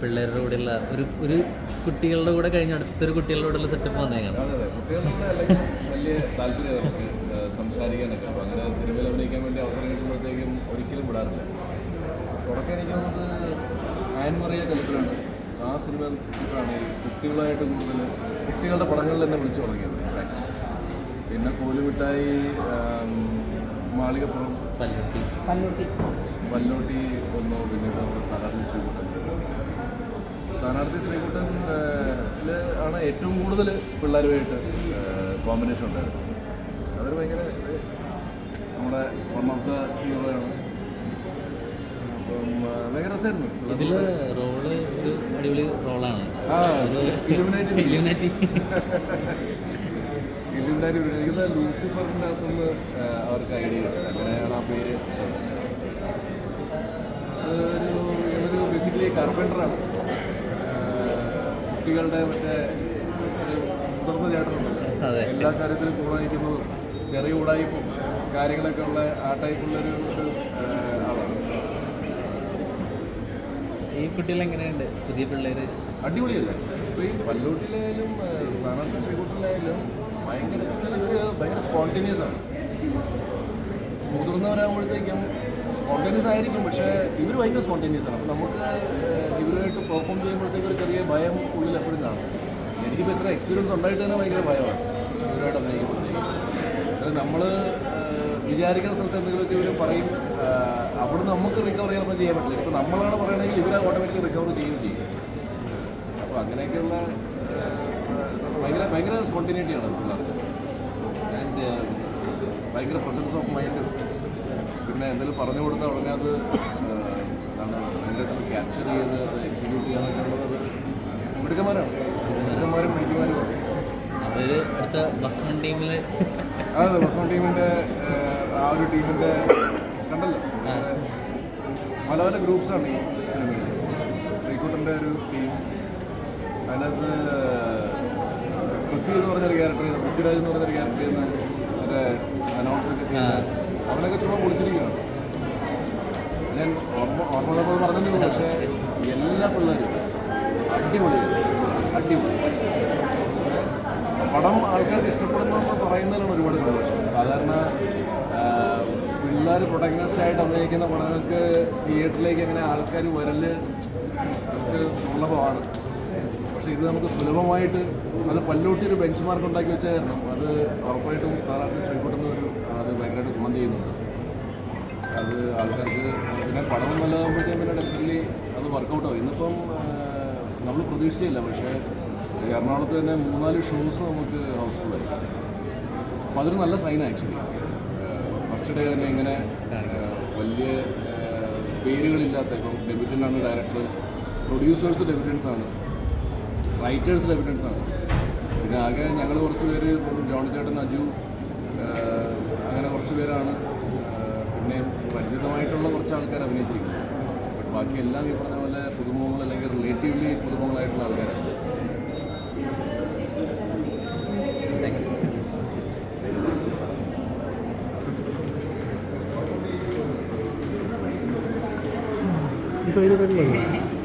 പിള്ളേരുടെ കൂടെയുള്ള ഒരു ഒരു കുട്ടികളുടെ കൂടെ കഴിഞ്ഞ അടുത്തൊരു കുട്ടികളുടെ കൂടെയുള്ള സെറ്റപ്പ് വന്നേക്കാണ്. അതെ അതെ. കുട്ടികളുടെ വലിയ താല്പര്യം നമുക്ക് ഏഹ്, സംസാരിക്കാനൊക്കെ. അപ്പോൾ അങ്ങനെ സിനിമയിൽ അഭിനയിക്കാൻ വേണ്ടി അവസരം കിട്ടുമ്പോഴത്തേക്കും ഒരിക്കലും വിടാറില്ല. തുടക്കം എനിക്ക് തോന്നുന്നത് ആൻമറിയ കലിപ്പിലാണ് ആ സിനിമ ഈ കുട്ടികളായിട്ട് കൂടുതൽ കുട്ടികളുടെ പടങ്ങളിൽ തന്നെ വിളിച്ചു തുടങ്ങിയത് പിന്നെ കോലുമിട്ടായി മാളികപ്പുറം. പല്ലോട്ടി. പല്ലോട്ടി വന്നു പിന്നീട് സ്ഥാനാർത്ഥി ശ്രീകുട്ടൻ ആണ് ഏറ്റവും കൂടുതൽ പിള്ളേരുമായിട്ട് കോമ്പിനേഷൻ ഉണ്ടായിരുന്നത്. അതൊരു ഭയങ്കര നമ്മുടെ ഒന്നാമത്തെ ഹീറോയാണ് അപ്പം ആ, ഭയങ്കര രസമായിരുന്നു. ഇതിൽ റോൾ ഒരു അടിപൊളി റോളാണ് ആ ഇലുമിനാറ്റി ഇല്ലുമിനാറ്റി ഇലുമിനാറ്റി എനിക്ക് ലൂസിഫറിന്റെ അകത്തുനിന്ന് അവർക്ക് ഐഡിയ കിട്ടി. അങ്ങനെയാണ് ആ പേര്. ഒരു ബേസിക്കലി കാർപ്പന്ററാണ് കുട്ടികളുടെ മറ്റേ മുതിർന്ന ചേട്ടനുണ്ടല്ലോ. അതെ. എല്ലാ കാര്യത്തിലും കൂടെ നിൽക്കുന്നതും ചെറിയ ഉടായ്പും കാര്യങ്ങളൊക്കെ ഉള്ള ആ ടൈപ്പുള്ളൊരു ഒരു ആളാണ്. ഈ കുട്ടികൾ എങ്ങനെയുണ്ട്? പുതിയ പിള്ളേര്? അടിപൊളിയല്ലേ? ഇപ്പോൾ ഈ പല്ലൂട്ടിലായാലും സ്ഥാനാർത്ഥി ശ്രീകുട്ടിലായാലും ഭയങ്കര ഭയങ്കര സ്പോണ്ടിന്യൂസ് ആണ്. മുതിർന്നവരാകുമ്പോഴത്തേക്കും സ്പോണ്ടേനിയസ് ആയിരിക്കും പക്ഷേ ഇവർ ഭയങ്കര സ്പോണ്ടേനിയസ് ആണ്. അപ്പോൾ നമുക്ക് ഇവരുമായിട്ട് പെർഫോം ചെയ്യുമ്പോഴത്തേക്ക് ഒരു ചെറിയ ഭയം ഉള്ളിൽ എപ്പോഴും കാണും. എനിക്കിപ്പോൾ ഇത്ര എക്സ്പീരിയൻസ് ഉണ്ടായിട്ട് തന്നെ ഭയങ്കര ഭയമാണ് ഇവരുമായിട്ട് അഭിനയിക്കുമ്പോഴത്തേക്കും. നമ്മൾ വിചാരിക്കുന്ന സ്ഥലത്ത് എന്തെങ്കിലുമൊക്കെ ഇവർ പറയും അവിടെ നമുക്ക് റിക്കവർ ചെയ്യാൻ ചെയ്യാൻ പറ്റില്ല. ഇപ്പോൾ നമ്മളാണ് പറയണമെങ്കിൽ ഇവർ ഓട്ടോമാറ്റിക്കലി റിക്കവർ ചെയ്യുകയും ചെയ്യും. അപ്പോൾ അങ്ങനെയൊക്കെയുള്ള ഭയങ്കര ഭയങ്കര സ്പോണ്ടിനിറ്റിയാണ് പിള്ളേർക്ക് ആൻഡ് ഭയങ്കര പ്രസൻസ് ഓഫ് മൈൻഡ് പിന്നെ എന്തെങ്കിലും പറഞ്ഞു കൊടുത്ത ഉടനെ അത് ഭയങ്കരമായിട്ട് ക്യാപ്ചർ ചെയ്ത് അത് എക്സിക്യൂട്ട് ചെയ്യാന്നൊക്കെ ഉള്ളത് മിടുക്കന്മാരാണ്. മിടുക്കന്മാരും പിടിക്കുമാരുമാണ് അവർ അടുത്ത ബസ് വൺ ടീമിൽ അതെ ബസ് ടീമിന്റെ ആ ഒരു ടീമിന്റെ കണ്ടല്ലോ. പല പല ഗ്രൂപ്പ്സാണ് ഈ സിനിമയിൽ ശ്രീകുട്ടന്റെ ഒരു ടീം അതിനകത്ത് പൃഥ്വി എന്ന് പറഞ്ഞൊരു ക്യാരക്ടർ പൃഥ്വിരാജ് എന്ന് പറഞ്ഞൊരു ക്യാരക്ടർ ചെയ്യുന്ന മറ്റേ അനൗൺസ് ഒക്കെ ചെയ്യുന്ന അവനൊക്കെ ചുമ്മാ പൊളിച്ചിരിക്കുകയാണ് ഞാൻ ഓർമ്മ ഓർമ്മ പറഞ്ഞതേ ഉള്ളൂ പക്ഷേ എല്ലാ പിള്ളേരും അടിപൊളി അടിപൊളി. പടം ആൾക്കാർക്ക് ഇഷ്ടപ്പെടുന്നു പറയുന്നതിലാണ് ഒരുപാട് സന്തോഷം. സാധാരണ പിള്ളേർ പ്രൊട്ടഗനിസ്റ്റ് ആയിട്ട് അഭിനയിക്കുന്ന പടങ്ങൾക്ക് തിയേറ്ററിലേക്ക് അങ്ങനെ ആൾക്കാർ വരൽ കുറച്ച് ദുർലഭമാണ്. പക്ഷേ ഇത് നമുക്ക് സുലഭമായിട്ട് അത് പല്ലൂട്ടി ഒരു ബെഞ്ച് മാർക്ക് ഉണ്ടാക്കി വെച്ചായിരുന്നു. അത് ഉറപ്പായിട്ടും സ്ഥാനാർത്ഥി ശ്രീകുട്ടുന്ന ഒരു അത് ആൾക്കാർക്ക് പിന്നെ പടം നല്ലതാകുമ്പോഴത്തേക്കും പിന്നെ ഡെഫിനറ്റ്ലി അത് വർക്കൗട്ട് ആവും. ഇന്നിപ്പം നമ്മൾ പ്രതീക്ഷിച്ചില്ല. പക്ഷേ എറണാകുളത്ത് തന്നെ മൂന്നാൽ ഷോസ് നമുക്ക് ഹൗസ്ഫുള്ളായി അപ്പോൾ അതൊരു നല്ല സൈൻ ആക്ച്വലി ഫസ്റ്റ് ഡേ തന്നെ ഇങ്ങനെ വലിയ പേരുകളില്ലാത്ത ഇപ്പം ആണ് ഡയറക്ടർ പ്രൊഡ്യൂസേഴ്സ് ഡെബ്യൂട്ടൻസ് ആണ് റൈറ്റേഴ്സ് ഡെബ്യൂട്ടൻസ് ആണ്. പിന്നെ ആകെ ഞങ്ങൾ കുറച്ച് പേര് ജോൺ ചേട്ടൻ അജു അങ്ങനെ കുറച്ച് പേരാണ്. പിന്നെ പരിചിതമായിട്ടുള്ള കുറച്ച് ആൾക്കാർ അഭിനയിച്ചിരിക്കുന്നത് ബട്ട് ബാക്കി എല്ലാം ഈ പറഞ്ഞ പോലെ പുതുമുഖങ്ങൾ അല്ലെങ്കിൽ റിലേറ്റീവ്ലി പുതുമുഖങ്ങളായിട്ടുള്ള ആൾക്കാരാണ്. ഇപ്പോൾ ഇരുപത്തെട്ടിലുണ്ട്